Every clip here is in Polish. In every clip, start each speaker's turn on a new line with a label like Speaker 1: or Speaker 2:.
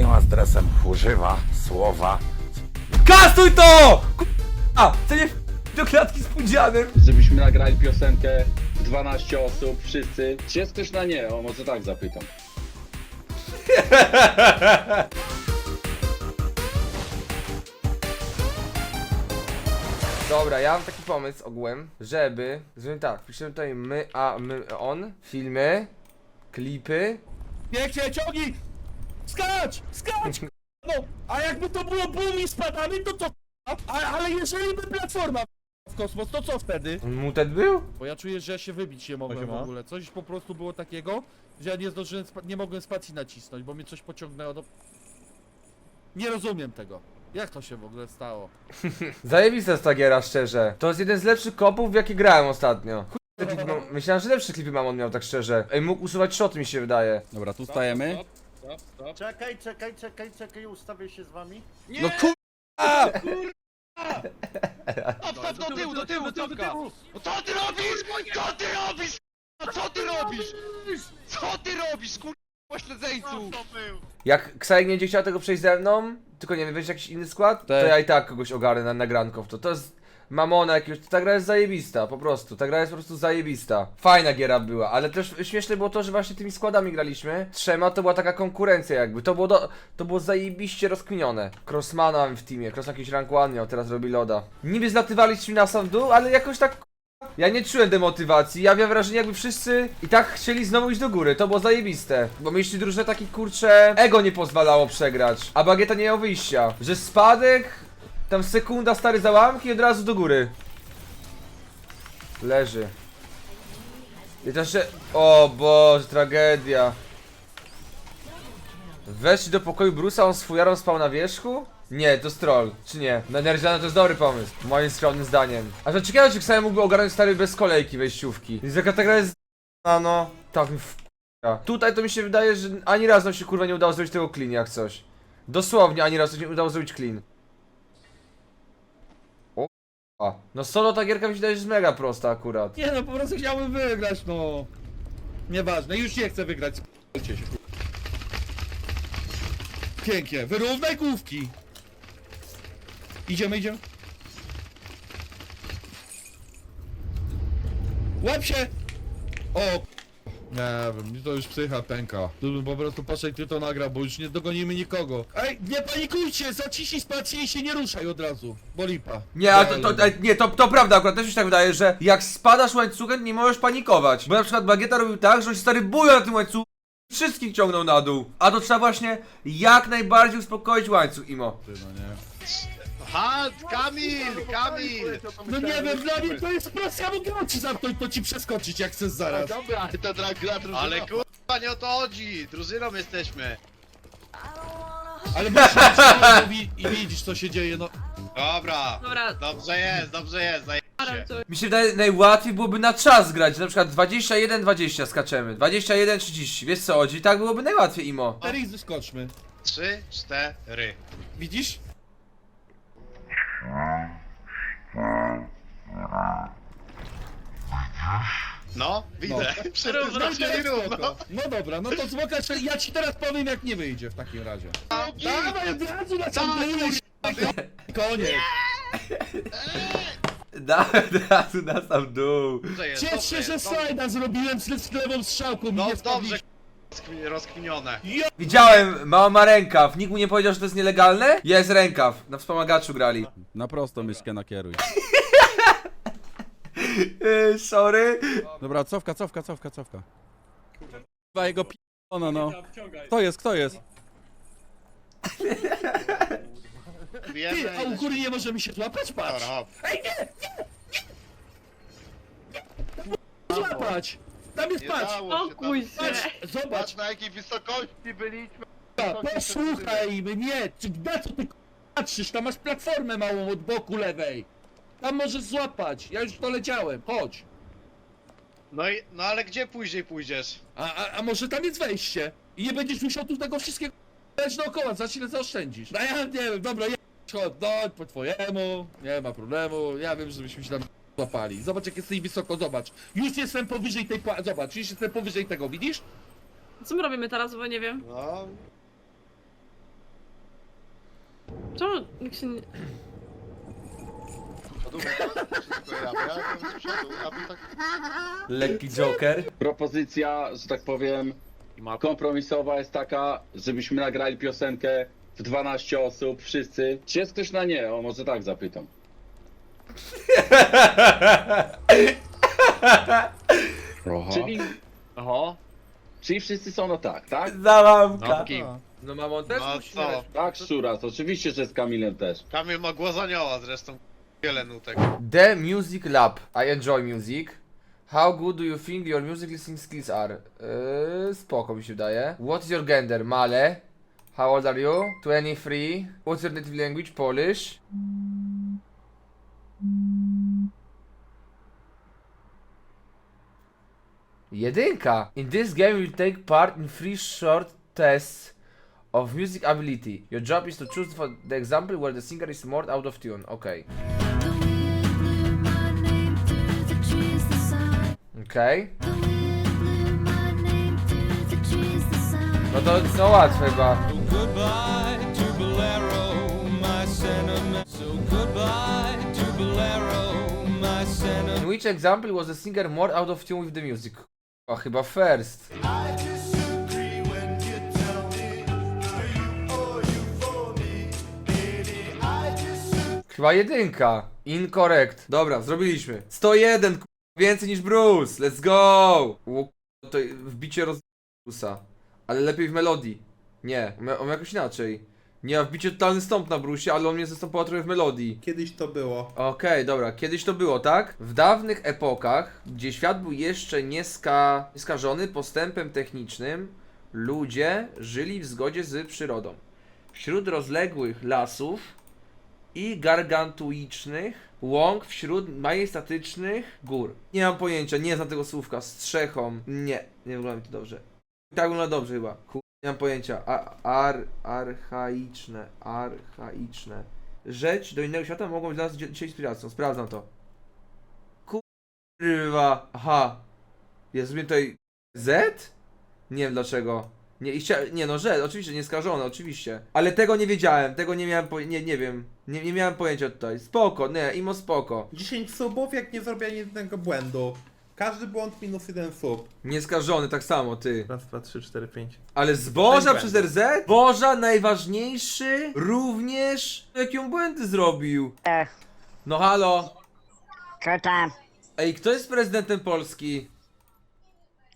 Speaker 1: swoim stresem używa słowa
Speaker 2: Kasuj to! A, to nie do klatki z pudzianem.
Speaker 3: Żebyśmy nagrali piosenkę w 12 osób, wszyscy. Czy jest ktoś na nie? O, może tak zapytam.
Speaker 2: Dobra, ja mam taki pomysł ogółem, żeby, żeby tak, piszemy tutaj my, a my, on, filmy, klipy.
Speaker 4: Pięknie, ciągnij! Skacz! Skacz! No, a jakby to było boom i spadamy, to to a, ale jeżeli by platforma w kosmos, to co wtedy?
Speaker 2: Mutet był?
Speaker 4: Bo ja czuję, że ja się wybić nie mogłem w ogóle. Coś po prostu było takiego, że ja nie zdążyłem, spa- nie mogłem spacji nacisnąć, bo mnie coś pociągnęło do... Nie rozumiem tego. Jak to się w ogóle stało?
Speaker 2: Zajebista jest ta giera, szczerze. To jest jeden z lepszych kopów, w jakie grałem ostatnio. Chuj, te klipy mam, myślałem, że lepsze klipy mam on miał, tak szczerze. Ej, mógł usuwać shot mi się wydaje.
Speaker 5: Dobra, tu stajemy.
Speaker 6: Czekaj, czekaj, czekaj, czekaj, ustawię się z wami.
Speaker 5: No kur...
Speaker 7: Stop, do tyłu, do tyłu, stopka! No co ty robisz? Co ty robisz? No Co ty robisz? Co ty robisz, kur... pośledzeńcu?
Speaker 2: Jak Ksaj nie będzie chciał tego przejść ze mną, tylko nie wiem, weź jakiś inny skład, to
Speaker 5: Tak.
Speaker 2: ja i tak kogoś ogarnę na nagranko w to. To jest mamona jakiegoś, ta gra jest zajebista, po prostu. Ta gra jest po prostu zajebista. Fajna giera była, ale też śmieszne było to, że właśnie tymi składami graliśmy. Trzema to była taka konkurencja jakby, to było, do, to było zajebiście rozkminione. Crossmana w teamie, Cross jakiś rank one miał, teraz robi loda. Niby zlatywaliśmy na sam dół, ale jakoś tak ja nie czułem demotywacji, ja miałem wrażenie jakby wszyscy i tak chcieli znowu iść do góry, to było zajebiste. Bo mieliście drużynę taki kurcze, ego nie pozwalało przegrać, a Bagieta nie miał wyjścia. Że spadek, tam sekunda stary załamki i od razu do góry. Leży. I to jeszcze... O Boże, tragedia. Weszli do pokoju Brusa, on swój jarom spał na wierzchu? Nie, to troll, czy nie? Na Nerdziana to jest dobry pomysł, moim skromnym zdaniem. A to ciekawe, czy Ksaj mógłby ogarnąć stary bez kolejki wejściówki. Więc jaka ta gra jest a no, tak mi w... Tutaj to mi się wydaje, że ani razu nam się kurwa nie udało zrobić tego clean jak coś. Dosłownie ani razu się nie udało zrobić clean. A. No solo ta gierka mi się wydaje, że jest mega prosta akurat.
Speaker 4: Nie no, po prostu chciałbym wygrać, no. Nieważne, już nie chcę wygrać, s***cie się. Pięknie, wyrównaj główki. Idziemy, idziemy. Łap się! O, nie wiem, mi to już psycha pęka. Tu bym po prostu poszedł ty to nagra, bo już nie dogonimy nikogo. Ej, nie panikujcie, zaciśnij spację i się nie ruszaj od razu, bo lipa.
Speaker 2: Nie, ale to, to, e, nie, to, to prawda, akurat też mi się tak wydaje, że jak spadasz łańcuchem, nie możesz panikować. Bo na przykład Bagieta robił tak, że on się stary buja na tym łańcuchu, wszystkich ciągnął na dół. A to trzeba właśnie jak najbardziej uspokoić łańcuch, Imo.
Speaker 4: Ty, no nie.
Speaker 7: Halt, Kamil, Kamil!
Speaker 4: No nie wiem, dla mnie to jest proste, ja mogę oczy zamknąć, to ci przeskoczyć jak chcesz zaraz.
Speaker 7: Dobra, to gra, gra drużyna. Ale kurwa, nie o to chodzi, drużyną jesteśmy.
Speaker 4: Ale masz rację, mówi i widzisz co się dzieje, no.
Speaker 7: Dobra,
Speaker 8: Dobra,
Speaker 7: dobrze jest, dobrze jest, zaj...
Speaker 8: staram to.
Speaker 2: Mi się wydaje, najłatwiej byłoby na czas grać, na przykład 21-20 skaczemy, 21-30, wiesz co chodzi, tak byłoby najłatwiej, Imo.
Speaker 4: Teraz wyskoczmy.
Speaker 7: Trzy, cztery.
Speaker 4: Widzisz?
Speaker 7: No, widzę. Wszyscy
Speaker 8: Równo.
Speaker 4: Spoko. No dobra, no to złokasz, ja ci teraz powiem jak nie wyjdzie w takim razie. Dawaj od razu na sam dół, Koniec.
Speaker 2: Dałem od razu na sam dół.
Speaker 7: Dobrze jest,
Speaker 4: Ciesz
Speaker 7: dobrze
Speaker 4: się, że slajda zrobiłem z z lewą strzałką i
Speaker 7: No dobrze,
Speaker 2: Widziałem, mała ma rękaw, nikt mu nie powiedział, że to jest nielegalne? Jest rękaw, na wspomagaczu grali.
Speaker 5: Na prosto myszkę nakieruj.
Speaker 2: Yy, sorry.
Speaker 5: Dobra, cofka, cofka, cofka, cofka. Chyba jego p***ona, no. Kto jest, kto jest?
Speaker 4: Ty, a u góry nie możemy się złapać? Patrz.
Speaker 7: Dobra, hop.
Speaker 4: Ej, nie, nie! Złapać! Tam jest,
Speaker 7: Nie
Speaker 4: patrz!
Speaker 7: dało się
Speaker 8: Spokój
Speaker 7: tam.
Speaker 8: się.
Speaker 4: Patrz, zobacz!
Speaker 7: Patrz na jakiej wysokości byliśmy.
Speaker 4: Posłuchaj mnie! Czy na co ty patrzysz? Tam masz platformę małą od boku lewej! Tam możesz złapać! Ja już doleciałem, chodź!
Speaker 7: No i, no ale gdzie później pójdziesz?
Speaker 4: A, a, a może tam jest wejście? I nie będziesz musiał tu tego wszystkiego leć dookoła, za ile zaoszczędzisz. No ja nie wiem, dobra, ja chodź, no, po twojemu, nie ma problemu, ja wiem, żebyśmy się tam złapali. Zobacz jak jesteś wysoko, zobacz. Już jestem powyżej tej pła... zobacz, już jestem powyżej tego, widzisz?
Speaker 8: Co my robimy teraz, bo nie wiem.
Speaker 7: No,
Speaker 8: Czemu nikt się nie...
Speaker 2: Lekki Joker.
Speaker 3: Propozycja, że tak powiem, kompromisowa jest taka, żebyśmy nagrali piosenkę w 12 osób, wszyscy. Czy jest ktoś na nie? O, może tak zapytam. Czyli,
Speaker 7: Oho.
Speaker 3: czyli wszyscy są na tak, tak?
Speaker 2: Załamka.
Speaker 7: Kim?
Speaker 2: No mamon też
Speaker 9: No
Speaker 2: musi
Speaker 9: co?
Speaker 2: grać.
Speaker 3: Tak, Szuras, oczywiście, że z Kamilem też.
Speaker 9: Kamil ma głos anioła zresztą. Wiele nutek.
Speaker 2: The Music Lab. I enjoy music. How good do you think your music listening skills are? Yy, spoko mi się wydaje. What is your gender? Male. How old are you? 23. What's your native language? Polish. Jedynka. In this game you take part in three short tests of music ability. Your job is to choose for the example where the singer is more out of tune. Okay. Okej. No to co łatwe chyba. In which example was the singer more out of tune with the music? A chyba first. Chyba jedynka. Incorrect. Dobra, zrobiliśmy. 101, k- więcej niż Bruce. Let's go! K- to wbicie roz... Bruce'a. Ale lepiej w melodii. Nie, on jakoś inaczej. Nie, wbicie totalny stąp na Bruce'ie, ale on mnie zastąpił trochę w melodii.
Speaker 10: Kiedyś to było.
Speaker 2: Okej, dobra, kiedyś to było, tak? W dawnych epokach, gdzie świat był jeszcze nieska... nieskażony postępem technicznym, ludzie żyli w zgodzie z przyrodą. Wśród rozległych lasów i gargantuicznych łąk wśród majestatycznych gór. Nie mam pojęcia, nie znam tego słówka. Strzechą. Nie, nie wygląda mi to dobrze. Tak wygląda dobrze chyba. Ku... Nie mam pojęcia. Ar, archaiczne. Archaiczne. Rzecz do innego świata mogą być dla nas dzi- dzisiaj inspiracją. Sprawdzam to. Kurwa. Aha. Ja zrobiłem tutaj Z? Nie wiem dlaczego. Nie, i nie no, że, oczywiście, nieskażone, oczywiście. Ale tego nie wiedziałem, tego nie miałem, po... nie, nie wiem. Nie, nie miałem pojęcia tutaj. Spoko, nie, imo spoko.
Speaker 10: 10 subów, jak nie zrobię jednego błędu. Każdy błąd minus jeden sub.
Speaker 2: Nieskażony, tak samo, ty.
Speaker 10: Raz, dwa, trzy, cztery, pięć.
Speaker 2: Ale zboża przez. RZ? Boża najważniejszy również jakie on błędy zrobił. No halo.
Speaker 11: Co tam?
Speaker 2: Ej, kto jest prezydentem Polski?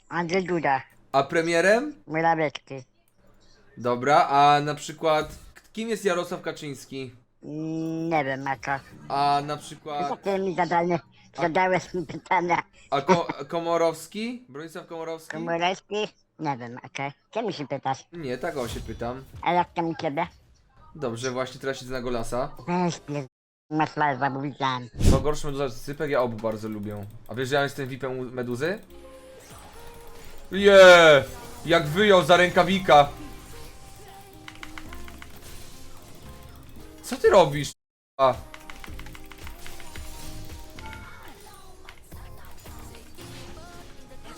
Speaker 11: Andrzej Duda,
Speaker 2: A premierem?
Speaker 11: Morawiecki.
Speaker 2: Dobra, a na przykład kim jest Jarosław Kaczyński?
Speaker 11: Mm, Nie wiem na co.
Speaker 2: A na przykład
Speaker 11: Takie mi zadanie, zadałeś mi pytania.
Speaker 2: a ko Komorowski? Bronisław Komorowski?
Speaker 11: Komorowski? Nie wiem, okej. Czemu się pytasz?
Speaker 2: Nie, tak o się pytam.
Speaker 11: A jak tam u ciebie?
Speaker 2: Dobrze, właśnie teraz siedzę na golasa.
Speaker 11: Weź. Masz live'a, bo widziałem.
Speaker 2: To gorszy meduza sypek, ja obu bardzo lubię. A wiesz, że ja jestem VIP-em u meduzy? Je! Jak wyjął za rękawika! Co ty robisz? A.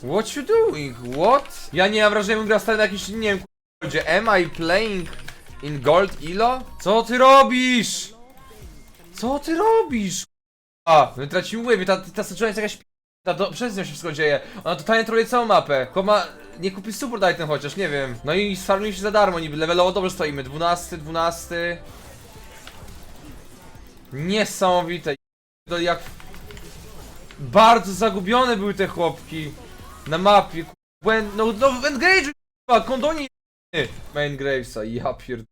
Speaker 2: What you doing? What? Ja nie mam wrażenia, że gra stary na wiem, gdzie Am I playing in gold ilo? Co ty robisz? Co ty robisz? A, my tracimy wave, ta, ta Sejuani jest jakaś. Ta do, przez nią się wszystko dzieje. Ona totalnie troluje całą mapę. Koma, nie kupi support item chociaż, nie wiem. No i sfarmili się za darmo, niby levelowo dobrze stoimy. 12, 12. Niesamowite. Jak... Bardzo zagubione były te chłopki. Na mapie. Błęd... No, no, engage! k***a, Kondoni... Main Gravesa, ja pierd...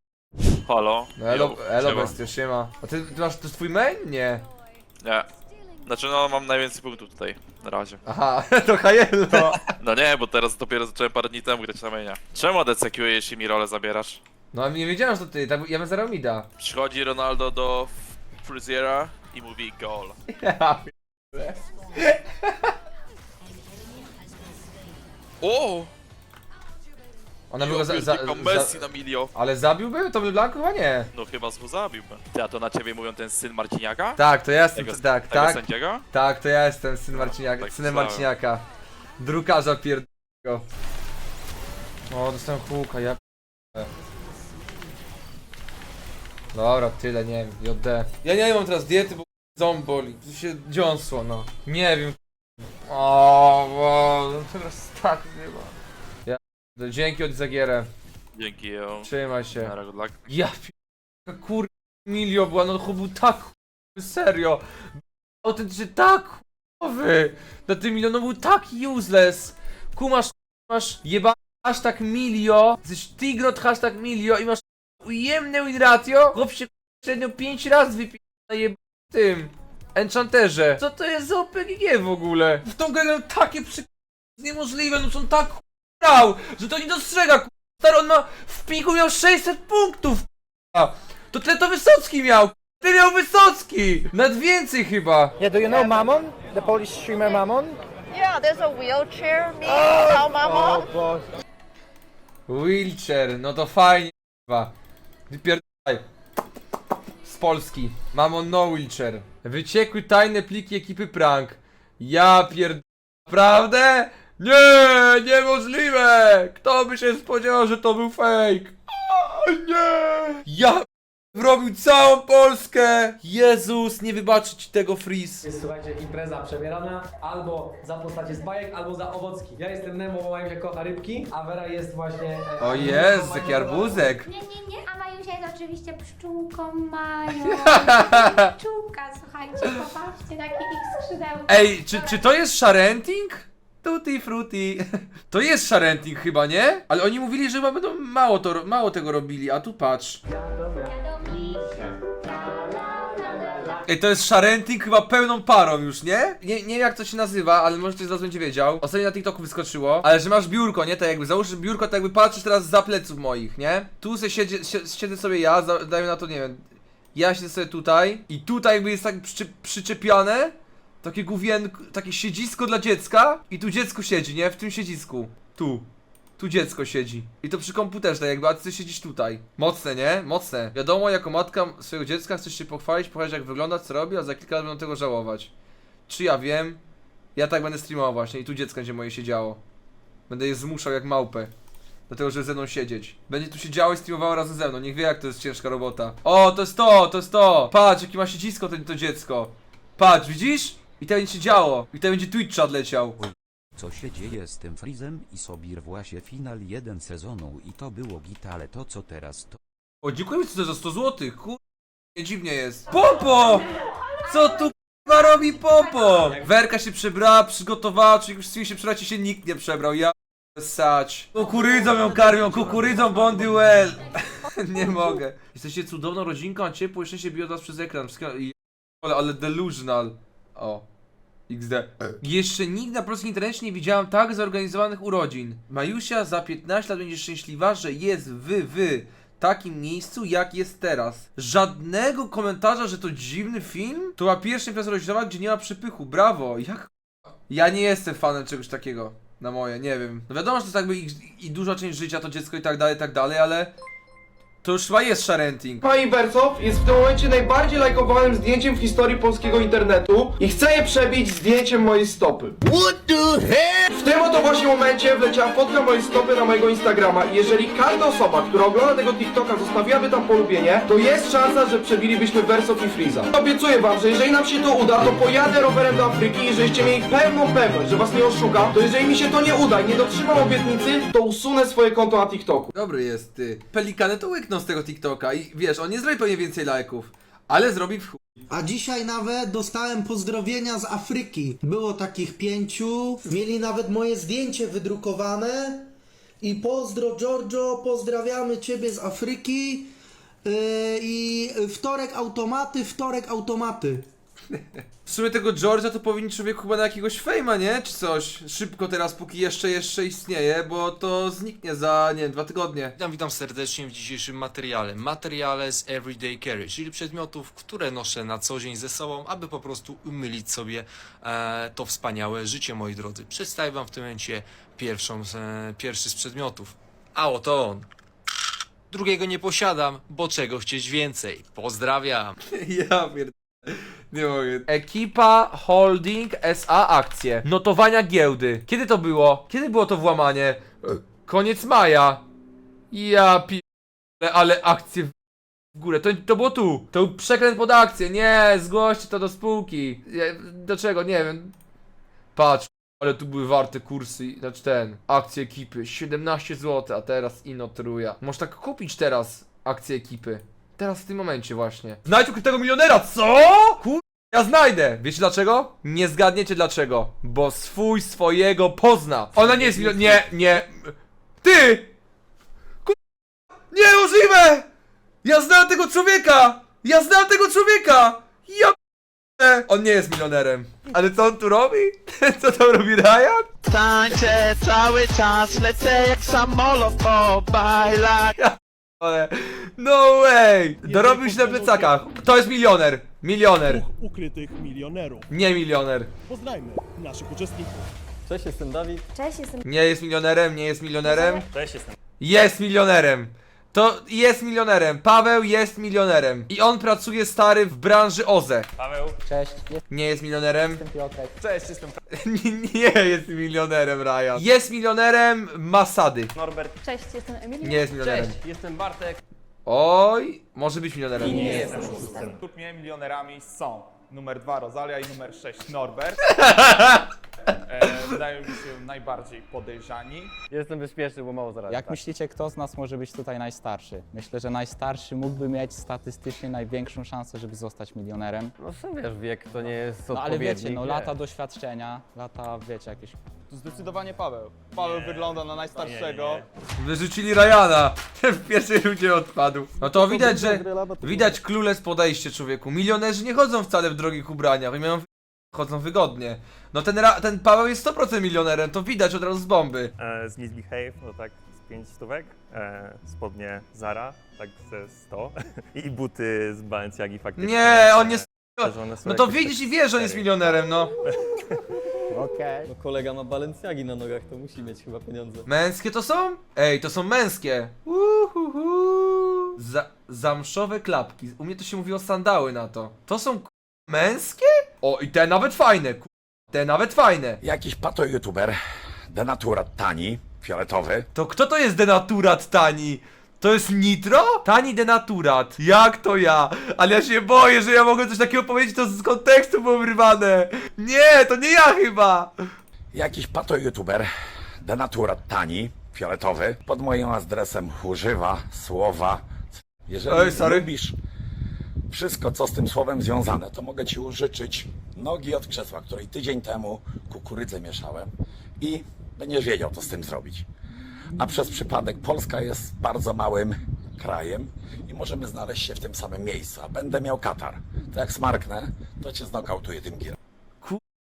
Speaker 12: Halo?
Speaker 2: No elo, elo
Speaker 12: siema.
Speaker 2: bestia, siema. A ty, ty masz, to jest twój main? Nie.
Speaker 12: Nie. Znaczy no mam najwięcej punktów tutaj, na razie.
Speaker 2: Aha, to Hajello.
Speaker 12: No nie, bo teraz dopiero zacząłem parę dni temu grać na mainia. Czemu ADCQ jeśli mi rolę zabierasz?
Speaker 2: No ale nie wiedziałem, że to ty, tak, ja bym zarał mida.
Speaker 12: Przychodzi Ronaldo do Friziera i mówi goal.
Speaker 2: Ja
Speaker 12: O!
Speaker 2: Ona była za, za,
Speaker 12: Tylko Messi
Speaker 2: za,
Speaker 12: na milio.
Speaker 2: Ale zabiłby? To by Blanco chyba nie.
Speaker 12: No chyba zabiłby. Ty, a to na ciebie mówią ten syn Marciniaka?
Speaker 2: Tak, to ja jestem,
Speaker 12: Tego,
Speaker 2: tak,
Speaker 12: tego
Speaker 2: tak,
Speaker 12: sędziego?
Speaker 2: tak, to ja jestem syn Marciniaka,
Speaker 12: tak
Speaker 2: synem
Speaker 12: myślałem.
Speaker 2: Marciniaka. Drukarza pierdolego. O, dostałem kółka, ja p- Dobra, tyle, nie wiem, JD. Ja nie mam teraz diety, bo ząb boli. Tu się dziąsło, no. Nie wiem. O, Boże, teraz tak nie ma. Ja... Dzięki od Zagierę.
Speaker 12: Dzięki, yo.
Speaker 2: Trzymaj się.
Speaker 12: Nara, good luck.
Speaker 2: Ja pi... kur... Milio była, no chłop był tak chujowy, serio. Autentycznie tak chujowy. Na tym Milio, no był tak useless. Kumasz, masz jeba hashtag Milio, jesteś Tigrot hashtag Milio i masz ujemne win ratio. Chłop się średnio 5 razy wypija na tym. Enchanterze. Co to jest za OPGG w ogóle? W tą grę grają takie przy... niemożliwe, no on tak grał, że to nie dostrzega, ku... Stary, on ma... w piku miał 600 punktów, a to tyle to Wysocki miał! Ty miał Wysocki! Nad więcej chyba!
Speaker 6: Yeah, do you know Mammon? The Polish streamer Mammon?
Speaker 8: Yeah, there's a wheelchair me now, mama.
Speaker 6: God.
Speaker 2: Wheelchair, no to fajnie chyba. Wypierdaj. Z Polski. Mam on no wheelchair. Wyciekły tajne pliki ekipy prank. Ja pierd... Naprawdę? Nie, niemożliwe! Kto by się spodziewał, że to był fake? A, nie! Ja wrobił całą Polskę! Jezus, nie wybaczy ci tego freeze.
Speaker 6: Jest, słuchajcie, impreza przebierana albo za postacie z bajek, albo za owocki. Ja jestem Nemo, bo Majusia kocha rybki, a Vera jest właśnie... e,
Speaker 2: O jest, jaki arbuzek.
Speaker 8: Nie, nie, nie, a Majusia jest oczywiście pszczółką Mają. Pszczółka, słuchajcie, popatrzcie, takie ich skrzydełka.
Speaker 2: Ej, czy, czy to jest sharenting? Tutti frutti. To jest sharenting chyba, nie? Ale oni mówili, że chyba będą mało, to, mało tego robili, a tu patrz. Ej, to jest sharenting chyba pełną parą już, nie? Nie, nie wiem jak to się nazywa, ale może ktoś z was będzie wiedział. Ostatnio na TikToku wyskoczyło, ale że masz biurko, nie? Tak jakby, załóż biurko, tak jakby patrzysz teraz za pleców moich, nie? Tu se siedzę, sie- siedzę sobie ja, dajmy na to, nie wiem, ja siedzę sobie tutaj i tutaj jakby jest tak przyczep, przyczepione takie główienko, takie siedzisko dla dziecka i tu dziecko siedzi, nie? W tym siedzisku. Tu. Tu dziecko siedzi. I to przy komputerze, tak jakby, a ty siedzisz tutaj. Mocne, nie? Mocne. Wiadomo, jako matka swojego dziecka chcesz się pochwalić, pokazać jak wygląda, co robi, a za kilka lat będą tego żałować. Czy ja wiem? Ja tak będę streamował właśnie i tu dziecko będzie moje siedziało. Będę je zmuszał jak małpę. Dlatego, że ze mną siedzieć. Będzie tu siedziało i streamowało razem ze mną. Niech wie jak to jest ciężka robota. O, to jest to, to jest to. Patrz, jakie ma siedzisko to, to dziecko. Patrz, widzisz? I to będzie się działo. I to będzie Twitch chat leciał.
Speaker 13: Co się dzieje z tym Freezem i Sobir właśnie final jeden sezonu i to było git, ale to co teraz to
Speaker 2: O, dziękuję mi za 100 zł. Kur... Nie dziwnie jest. Popo! Co tu k***a robi Popo? Werka się przebrała, przygotowała, czy już się przebrać i się nikt nie przebrał. Ja sać. Kukurydzą ją karmią, kukurydzą Bondy well. nie mogę. Jesteście cudowną rodzinką, a ciepło i szczęście biją nas przez ekran. Wszystko... i- Ale, ale delusional. O. XD. Jeszcze nigdy na polskim internecie nie widziałam tak zorganizowanych urodzin. Majusia za 15 lat będzie szczęśliwa, że jest w, w takim miejscu, jak jest teraz. Żadnego komentarza, że to dziwny film? To była pierwsza impreza rodzinowa, gdzie nie ma przepychu. Brawo. Jak ja nie jestem fanem czegoś takiego. Na moje, nie wiem. No wiadomo, że to jest jakby i, i duża część życia, to dziecko i tak dalej, i tak dalej, ale... To już chyba jest sharenting.
Speaker 6: Pani Bercow jest w tym momencie najbardziej lajkowanym zdjęciem w historii polskiego internetu i chce je przebić zdjęciem mojej stopy. What the hell? W tym oto właśnie momencie wleciała fotka mojej stopy na mojego Instagrama i jeżeli każda osoba, która ogląda tego TikToka zostawiłaby tam polubienie, to jest szansa, że przebilibyśmy Bercow i Freeza. Obiecuję wam, że jeżeli nam się to uda, to pojadę rowerem do Afryki i żeście mieli pełną pewność, że was nie oszukam, to jeżeli mi się to nie uda i nie dotrzymam obietnicy, to usunę swoje konto na TikToku.
Speaker 2: Dobry jest ty. Pelikany to łykną z tego TikToka i wiesz, on nie zrobi pewnie więcej lajków, ale zrobi w chuj.
Speaker 6: A dzisiaj nawet dostałem pozdrowienia z Afryki. Było takich pięciu, mieli nawet moje zdjęcie wydrukowane. I pozdro Giorgio, pozdrawiamy Ciebie z Afryki. Yy, I wtorek automaty, wtorek automaty.
Speaker 2: W sumie tego George'a to powinien człowiek chyba na jakiegoś fejma, nie? Czy coś? Szybko teraz, póki jeszcze, jeszcze istnieje, bo to zniknie za, nie wiem, dwa tygodnie.
Speaker 7: Witam, witam serdecznie w dzisiejszym materiale. Materiale z Everyday Carry, czyli przedmiotów, które noszę na co dzień ze sobą, aby po prostu umylić sobie e, to wspaniałe życie, moi drodzy. Przedstawię Wam w tym momencie pierwszą, e, pierwszy z przedmiotów. A oto on. Drugiego nie posiadam, bo czego chcieć więcej. Pozdrawiam.
Speaker 2: Ja pierd... Nie mogę. Ekipa Holding SA akcje. Notowania giełdy. Kiedy to było? Kiedy było to włamanie? Koniec maja. Ja pi... Ale akcje w w górę, to, to było tu. To był przekręt pod akcję, nie, zgłoście to do spółki. Nie, Do czego, nie wiem. Patrz, ale tu były warte kursy, znaczy ten, akcje ekipy, 17 zł, a teraz ino truja. Można tak kupić teraz akcje ekipy. Teraz w tym momencie właśnie. Znajdź ukrytego milionera, co? Kur... Ja znajdę! Wiecie dlaczego? Nie zgadniecie dlaczego. Bo swój swojego pozna. Ona nie jest milion... Nie, nie. Ty! Kur... Niemożliwe! Ja znam tego człowieka! Ja znam tego człowieka! Ja. On nie jest milionerem. Ale co on tu robi? Co tam robi Ryan?
Speaker 9: Tańczę cały czas, lecę jak samolot po bajlach.
Speaker 2: Ale... No way! Dorobił się na plecakach. To jest milioner. Milioner.
Speaker 10: ukrytych milionerów.
Speaker 2: Nie milioner.
Speaker 10: Poznajmy naszych uczestników.
Speaker 5: Cześć, jestem Dawid.
Speaker 8: Cześć, jestem
Speaker 2: Nie jest milionerem, nie jest milionerem.
Speaker 5: Cześć, jestem.
Speaker 2: Jest milionerem. To jest milionerem. Paweł jest milionerem. I on pracuje stary w branży OZE.
Speaker 5: Paweł. Cześć,
Speaker 2: Nie jest milionerem.
Speaker 5: Piotrek. Cześć, jestem
Speaker 2: Nie, nie jest milionerem, Ryan. Jest milionerem Masady.
Speaker 5: Norbert.
Speaker 8: Cześć, jestem Emilia.
Speaker 2: Nie jest milionerem.
Speaker 5: jestem Bartek.
Speaker 2: Oj, może być milionerem.
Speaker 5: jestem szóstym. Według mnie milionerami są numer dwa Rosalia i numer 6 Norbert. E, wydają mi się najbardziej podejrzani.
Speaker 14: Jestem bezpieczny, bo mało zarabiam.
Speaker 5: Jak myślicie, kto z nas może być tutaj najstarszy? Myślę, że najstarszy mógłby mieć statystycznie największą szansę, żeby zostać milionerem.
Speaker 14: No sam wiesz, wiek to nie jest
Speaker 5: No ale wiecie, no
Speaker 14: nie.
Speaker 5: lata doświadczenia, lata, wiecie, jakieś... Zdecydowanie Paweł. Paweł wygląda na najstarszego.
Speaker 2: Wyrzucili Ryana. W pierwszej rundzie odpadł. No to widać, że... Widać clueless podejście człowieku. Milionerzy nie chodzą wcale w drogich ubraniach. Oni mają... Chodzą wygodnie. No ten, Ra ten Paweł jest 100% milionerem, to widać od razu z bomby.
Speaker 14: E, z Misbehave, no tak z 5 stówek. E, spodnie Zara, tak ze 100. I buty z Balenciagi faktycznie.
Speaker 2: Nie, on jest...
Speaker 14: Że one są
Speaker 2: No to
Speaker 14: jakieś
Speaker 2: widzisz i wiesz, że on jest milionerem, no.
Speaker 5: Okej.
Speaker 14: No kolega ma Balenciagi na nogach, to musi mieć chyba pieniądze.
Speaker 2: Męskie to są? Ej, to są męskie. Uhuhu. Za zamszowe klapki. U mnie to się mówiło sandały na to. To są k- męskie? O, i te nawet fajne. k- Te nawet fajne.
Speaker 1: Jakiś pato-youtuber, denaturat tani, fioletowy,
Speaker 2: To kto to jest denaturat tani? To jest nitro? Tani denaturat. Jak to ja? Ale ja się boję, że ja mogę coś takiego powiedzieć, to z kontekstu było wyrwane. Nie, to nie ja chyba.
Speaker 1: jakiś pato-youtuber, denaturat tani, fioletowy, pod moim adresem używa słowa. Jeżeli
Speaker 2: Oj, sorry.
Speaker 1: lubisz wszystko, co z tym słowem związane, to mogę ci użyczyć nogi od krzesła, której tydzień temu kukurydzę mieszałem i będziesz wiedział, co z tym zrobić. A przez przypadek Polska jest bardzo małym krajem i możemy znaleźć się w tym samym miejscu, a będę miał katar. To jak smarknę, to cię znokautuję tym girem.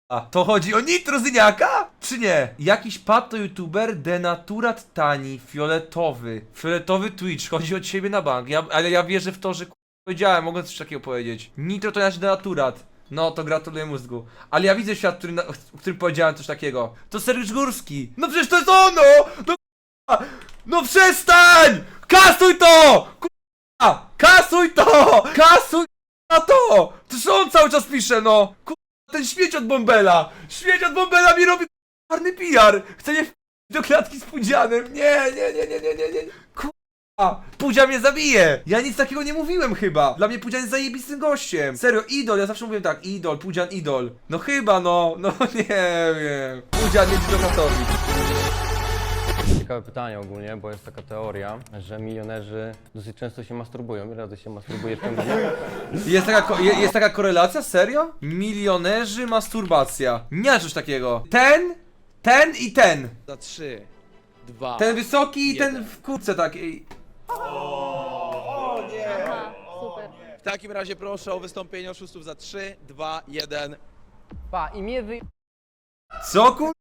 Speaker 2: A to chodzi o nitrozyniaka? Czy nie? Jakiś pato youtuber denaturat tani, fioletowy. Fioletowy Twitch, chodzi od siebie na bank. Ja, ale ja wierzę w to, że powiedziałem, mogę coś takiego powiedzieć. Nitro to znaczy denaturat. No to gratuluję mózgu. Ale ja widzę świat, który na, w którym powiedziałem coś takiego. To Sergiusz Górski. No przecież to jest ono! No k***a! No przestań! Kasuj to! K***a! Kasuj to! Kasuj na to! Przecież on cały czas pisze, no! K***a, ten śmieć od Bombela! Śmieć od Bombela mi robi czarny PR! Chce mnie w do klatki z Pudzianem! Nie, nie, nie, nie, nie, nie, nie! Pudzia mnie zabije! Ja nic takiego nie mówiłem chyba! Dla mnie Pudzian jest zajebistym gościem! Serio, idol, ja zawsze mówiłem tak, idol, Pudzian, idol. No chyba no, no nie wiem. Pudzian jest do Katowic.
Speaker 14: Ciekawe pytanie ogólnie, bo jest taka teoria, że milionerzy dosyć często się masturbują. Ile razy się masturbujesz w ciągu dnia?
Speaker 2: Jest taka, je- jest taka korelacja? Serio? Milionerzy, masturbacja. Nie czegoś takiego. Ten, ten i ten.
Speaker 4: Za 3, 2,
Speaker 2: Ten wysoki i ten
Speaker 4: Jeden.
Speaker 2: w kurce takiej.
Speaker 8: Aha, super.
Speaker 4: W takim razie proszę o wystąpienie oszustów za 3, 2, 1.
Speaker 14: Pa, i mnie wy...
Speaker 2: Co kur...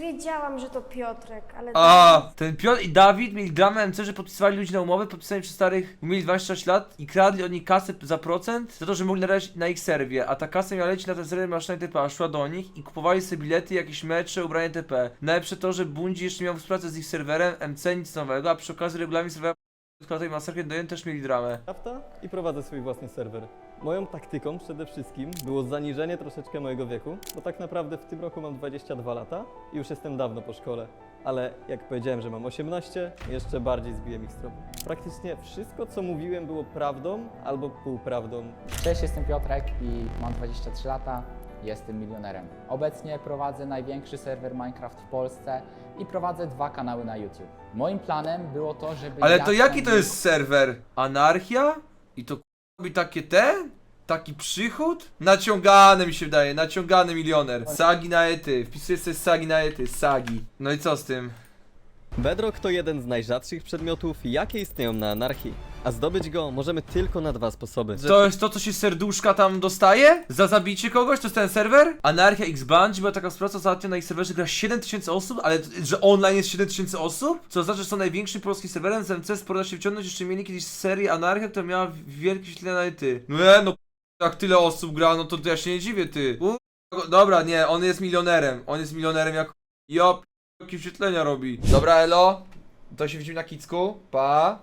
Speaker 8: Wiedziałam, że to Piotrek, ale...
Speaker 2: A, ten Piotr i Dawid mieli dramę MC, że podpisywali ludzi na umowę, podpisani przez starych, mieli 26 lat i kradli oni kasę za procent, za to, że mogli narazić na ich serwie, a ta kasa miała lecieć na ten serwer maszyna TP, a szła do nich i kupowali sobie bilety, jakieś mecze, ubranie TP. Najlepsze to, że Bungie jeszcze miał współpracę z ich serwerem, MC nic nowego, a przy okazji regulamin serwera tej masakry do też mieli dramę.
Speaker 14: i prowadzę swój własny serwer. Moją taktyką przede wszystkim było zaniżenie troszeczkę mojego wieku, bo tak naprawdę w tym roku mam 22 lata i już jestem dawno po szkole. ale jak powiedziałem, że mam 18, jeszcze bardziej zbiłem ich z tropu. Praktycznie wszystko, co mówiłem, było prawdą albo półprawdą.
Speaker 15: Cześć, jestem Piotrek i mam 23 lata. Jestem milionerem. Obecnie prowadzę największy serwer Minecraft w Polsce i prowadzę dwa kanały na YouTube. Moim planem było to, żeby.
Speaker 2: Ale to jaki to jest serwer? Anarchia? I to robi takie te? Taki przychód? Naciągany mi się wydaje, naciągany milioner. Sagi na ety, wpisuję sobie sagi na ety, sagi. No i co z tym?
Speaker 14: Bedrock to jeden z najrzadszych przedmiotów, jakie istnieją na anarchii. A zdobyć go możemy tylko na dwa sposoby.
Speaker 2: To jest to, co się serduszka tam dostaje? Za zabicie kogoś? To jest ten serwer? Anarchia X Bunch była taka sprawa, co na ich serwerze gra 7000 osób, ale że online jest 7000 osób? Co oznacza, że są największym polskim serwerem, z MC sporo się wciągnąć, jeszcze mieli kiedyś serię Anarchia, która miała wielkie wyświetlenia na ty. No no jak tyle osób gra, no to ja się nie dziwię, ty. U, dobra, nie, on jest milionerem, on jest milionerem jak ja p- jakie wyświetlenia robi. Dobra, elo, to się widzimy na kicku, pa.